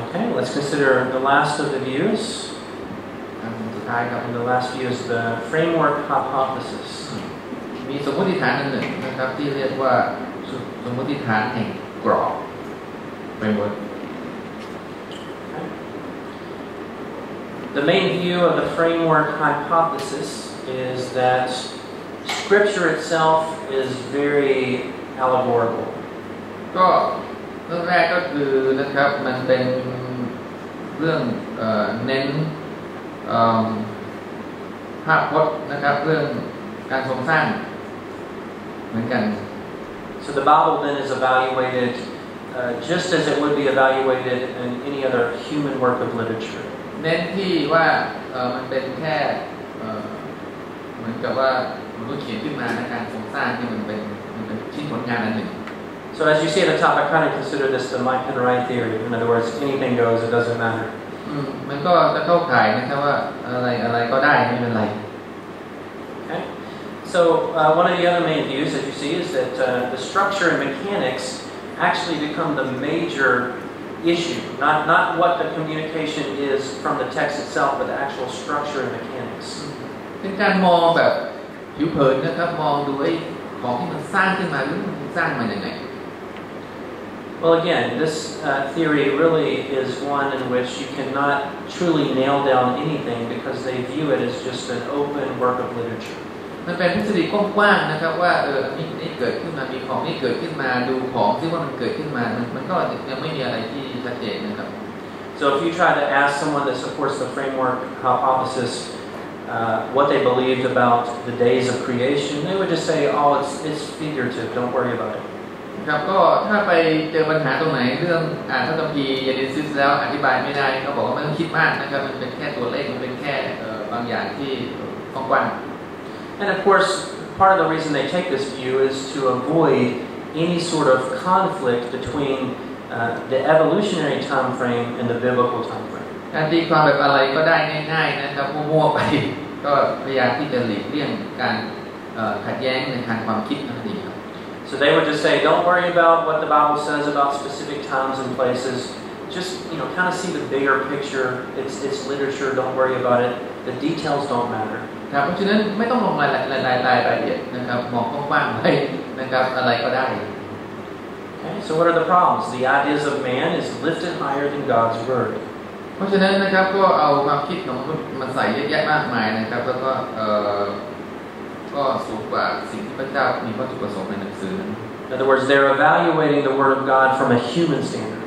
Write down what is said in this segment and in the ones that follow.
Okay, let's consider the last of the views. อันสุดท้ายครับ And the last view is the framework hypothesis. มีสมมติฐานอันหนึ่งนะครับ ที่เรียกว่าสมมติฐานแห่งกรอบเป็นบท The main view of the framework hypothesis is that Scripture itself is very allegorical. ก็ เรื่องแรกก็คือนะครับมันเป็นเรื่องเอ่อเน้นเอิ่มภาพพจน์นะครับเรื่องการทรงสร้างเหมือนกัน So the Bible then is evaluated uh, just as it would be evaluated in any other human work of literature. เน้นที่ว่าเอ่อมันเป็นแค่เอ่อเหมือนกับว่ามนุษย์เขียนขึ้นมาในการทรงสร้างที่มันเป็นมันเป็นชิ้นผลงานอันหนึ่ง So as you see at the top, I kind of consider this the Mike Penright theory. In other words, anything goes, it doesn't matter. อืมมันก็จะเข้าข่ายนะครับว่าอะไรอะไรก็ได้ไม่เป็นไร Okay? So uh, one of the other main views, as you see, is that uh, the structure and mechanics actually become the major issue. Not, not what the communication is from the text itself, but the actual structure and mechanics. เป็นการมองแบบผิวเผินนะครับ มองดูไอ้ของที่มันสร้างขึ้นมาหรือมันสร้างมาอย่างไง Well, again, this uh, theory really is one in which you cannot truly nail down anything because they view it as just an open work of literature. มันเป็นทฤษฎีกว้างๆนะครับ ว่าเออนี่นี่เกิดขึ้นมามีของนี่เกิดขึ้นมาดูของที่ว่ามันเกิดขึ้นมา มันมันก็ยังไม่มีอะไรที่ชัดเจนนะครับ So if you try to ask someone that supports the framework hypothesis uh, what they believed about the days of creation, they would just say, "Oh, it's it's figurative. Don't worry about it." ครับก็ถ้าไปเจอปัญหาตรงไหนเรื่องอ่านพระคัมภีร์ยานิซิสแล้วอธิบายไม่ได้ก็บอกว่าไม่ต้องคิดมากนะครับมันเป็นแค่ตัวเลขมันเป็นแค่เอ่อบางอย่างที่กว้าง And of course, part of the reason they take this view is to avoid any sort of conflict between uh, the evolutionary time frame and the biblical time frame. ๆการตีความแบบอะไรก็ได้ง่ายๆนะครับมั่วๆไปก็พยายามที่จะหลีกเลี่ยงการเอ่อขัดแย้งในทางความคิดนั่นเองครับ So they would just say, don't worry about what the Bible says about specific times and places. Just you know, kind of see the bigger picture. It's it's literature. Don't worry about it. The details don't matter. ครับเพราะฉะนั้นไม่ต้องลงรายละรายรายรายรายละเอียดนะครับมองกว้างๆไปนะครับอะไรก็ได้ Okay. So what are the problems? The ideas of man is lifted higher than God's word. เพราะฉะนั้นนะครับก็เอาความคิดของมนุษย์มาใส่เยอะแยะมากมายนะครับ แล้วก็เอ่อ in other words they're evaluating the word of God from a human standard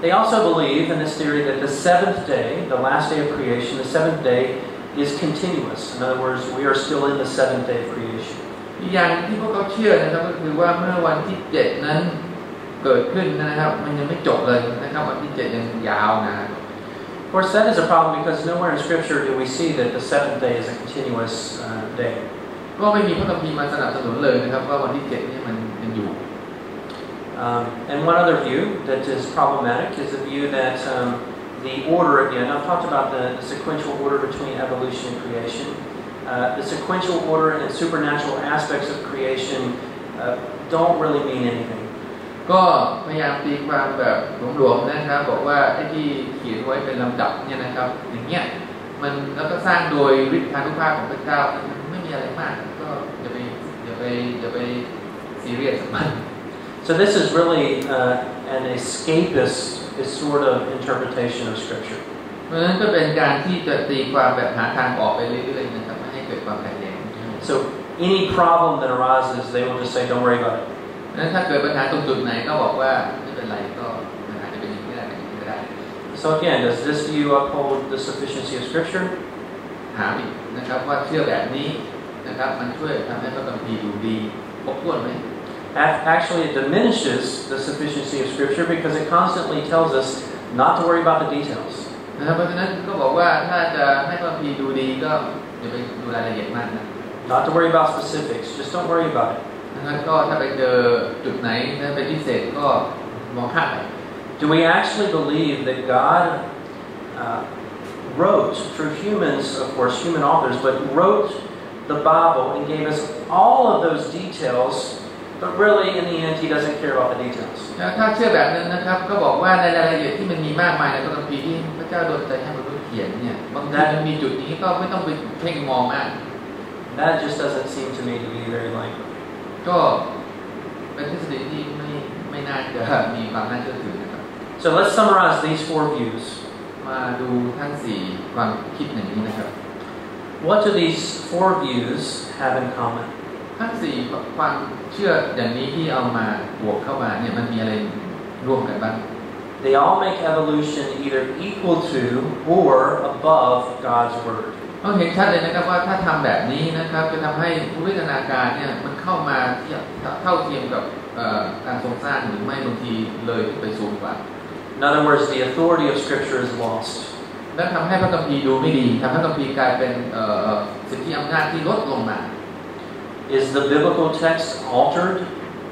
They also believe in this theory that the seventh day, the last day of creation, the seventh day is continuous. In other words, we are still in the seventh day of creation. อีกอย่างที่พวกเขาเชื่อนะครับก็คือว่าเมื่อวันที่เจ็ดนั้นเกิดขึ้นนะครับ มันยังไม่จบเลยนะครับวันที่เจ็ดยังยาวนาน course, that is a problem because nowhere in Scripture do we see that the seventh day is a continuous uh, day. ก็ไม่มีพระคัมภีร์มาสนับสนุนเลยนะครับ ว่าวันที่เจ็ดนี่มันยังอยู่ Um, and one other view that is problematic is the view that um, the order, again, I've talked about the, the sequential order between evolution and creation. Uh, the sequential order and supernatural aspects of creation uh, don't really mean anything. ก็พยายามตีความแบบหลวมๆนะครับ บอกว่าไอ้ที่เขียนไว้เป็นลำดับเนี่ยนะครับ อย่างเงี้ยมันแล้วก็สร้างโดยฤทธานุภาพของพระเจ้ามันไม่มีอะไรมาก ก็อย่าไปอย่าไปอย่าไปซีเรียสกับมัน So this is really uh, an escapist sort of interpretation of Scripture. เพราะฉะนั้นก็เป็นการที่จะตีความแบบหาทางออกไปเรื่อยๆนะครับไม่ให้เกิดความขัดแย้ง So any problem that arises, they will just say, don't worry about it. เพราะฉะนั้นถ้าเกิดปัญหาตรงจุดไหนก็บอกว่าไม่เป็นไรก็มันอาจจะเป็นอย่างนี้ก็ได้อย่างนี้ก็ได้ So again, does this view uphold the sufficiency of Scripture? ถามอีกนะครับว่าเชื่อแบบนี้นะครับมันช่วยทำให้พระคัมภีร์ดูดีครบถ้วนไหม Ac- Actually, it diminishes the sufficiency of Scripture because it constantly tells us not to worry about the details. นะครับเพราะฉะนั้นก็บอกว่าถ้าจะให้พระคัมภีร์ดูดีก็อย่าไปดูรายละเอียดมากนะ Not to worry about specifics. Just don't worry about it. นะครับก็ถ้าไปเจอจุดไหนถ้าเป็นพิเศษก็มองข้ามไป Do we actually believe that God uh, wrote through humans, of course, human authors, but wrote the Bible and gave us all of those details, but really, in the end, he doesn't care about the details. แล้วถ้าเชื่อแบบนั้นนะครับ ก็บอกว่าในรายละเอียดที่มันมีมากมายในพระคัมภีร์ที่พระเจ้าโดนใจให้มนุษย์เขียนเนี่ยบางทีมันมีจุดนี้ก็ไม่ต้องไปเพ่งมองมาก That just doesn't seem to me to be very likely. ก็เป็นทฤษฎีที่ไม่ไม่น่าจะมีความน่าเชื่อถือนะครับ So let's summarize these four views. มาดูทั้งสี่ความคิดอย่างนี้นะครับ What do these four views have in common? ทั้งสี่ความเชื่ออย่างนี้ที่เอามาบวกเข้ามาเนี่ยมันมีอะไรร่วมกันบ้าง They all make evolution either equal to or above God's Word. เราเห็นชัดเลยนะครับว่าถ้าทำแบบนี้นะครับ จะทำให้วิวัฒนาการเนี่ยมันเข้ามาเทียบเท่าเทียมกับเอ่อการทรงสร้างหรือไม่บางทีเลยขึ้นไปสูงกว่า In other words, the authority of Scripture is lost. และทำให้พระคัมภีร์ดูไม่ดีทำให้พระคัมภีร์กลายเป็นเอ่อสิทธิอำนาจที่ลดลงมา Is the biblical text altered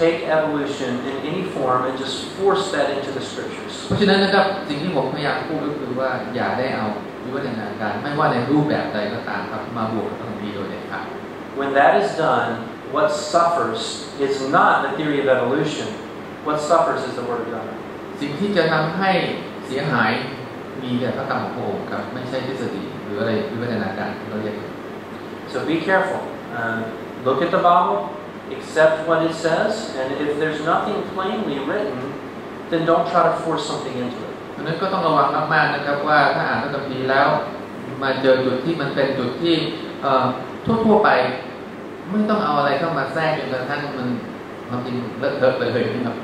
take evolution in any form and just force that into the scriptures. เพราะฉะนั้นนะครับสิ่งที่ผมพยายามพูดก็คือว่าอย่าได้เอาวิวัฒนาการไม่ว่าในรูปแบบใดก็ตามครับมาบวกกับพระคัมภีร์โดยเด็ดขาด When that is done, what suffers is not the theory of evolution. What suffers is the Word of God. สิ่งที่จะทำให้เสียหายมีแต่พระกรรมของพระองค์ครับไม่ใช่ทฤษฎีหรืออะไรวิวัฒนาการที่เราเรียก So be careful. Um, look at the Bible, Accept what it says, and if there's nothing plainly written, then don't try to force something into it. เพราะฉะนั้นก็ต้องระวังมากๆนะครับว่าถ้าอ่านพระคัมภีร์แล้วมาเจอจุดที่มันเป็นจุดที่ทั่วๆไปไม่ต้องเอาอะไรเข้ามาแทรกจนกระทั่งมันความจริงเลอะเทอะไปเลยนะครับ